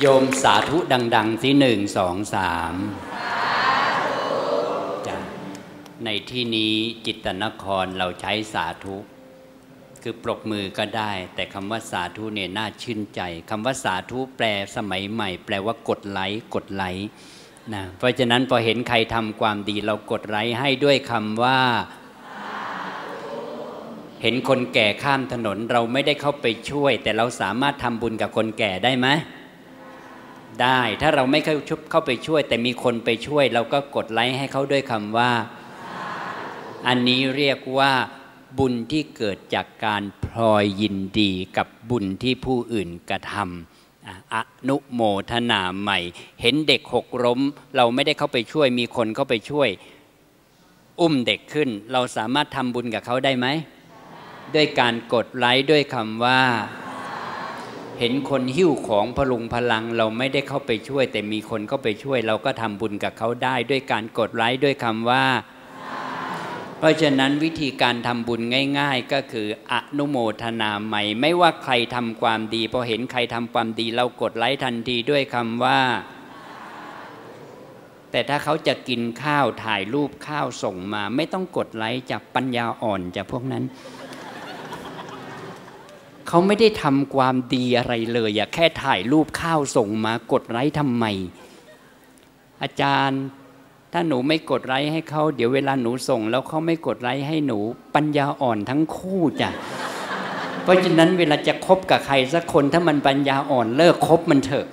โยมสาธุดัง ๆ ที่หนึ่งสองสามจ้ะในที่นี้จิตตนครเราใช้สาธุ คือปรบมือก็ได้ แต่คำว่าสาธุเนี่ยน่าชื่นใจคำว่าสาธุแปลสมัยใหม่ แปลว่ากดไลค์กดไลค์นะเพราะฉะนั้นพอเห็นใครทำความดีเรากดไลค์ให้ด้วยคำว่าเห็นคนแก่ข้ามถนนเราไม่ได้เข้าไปช่วย แต่เราสามารถทำบุญกับคนแก่ได้ไหม ได้ ถ้าเราไม่เข้าเข้าไปช่วย แต่มีคนไปช่วย เราก็กดไลค์ให้เขาด้วยคำว่า อันนี้เรียกว่าบุญที่เกิดจากการพลอยยินดีกับบุญที่ผู้อื่นกระทำอนุโมทนาใหม่ เห็นเด็กหกล้ม เราไม่ได้เข้าไปช่วย มีคนเข้าไปช่วย อุ้มเด็กขึ้น เราสามารถทำบุญกับเขาได้ไหม ด้วยการกดไลค์ด้วยคำว่า เห็นคนหิ้วของพลุงพลังเราไม่ได้เข้าไปช่วย แต่มีคนเข้าไปช่วย เราก็ทำบุญกับเขาได้ด้วยการกดไลค์ด้วยคำว่า เพราะฉะนั้นวิธีการทำบุญง่าย ๆ ก็คืออนุโมทนาใหม่ ไม่ว่าใครทำความดีพอเห็นใครทำความดี เรากดไลค์ทันทีด้วยคำว่า แต่ถ้าเขาจะกินข้าวถ่ายรูปข้าวส่งมา ไม่ต้องกดไลค์จากปัญญาอ่อนจากพวกนั้น เขาไม่ได้ทำความดีอะไรเลยอย่าแค่ถ่ายรูปข้าวส่งมากดไลค์ทำไม อาจารย์ถ้าหนูไม่กดไลค์ให้เขาเดี๋ยวเวลาหนูส่ง แล้วเขาไม่กดไลค์ให้หนู ปัญญาอ่อนทั้งคู่จ้ะเพราะฉะนั้นเวลาจะคบกับใครสักคนถ้ามันปัญญาอ่อนเลิกคบมันเถอะ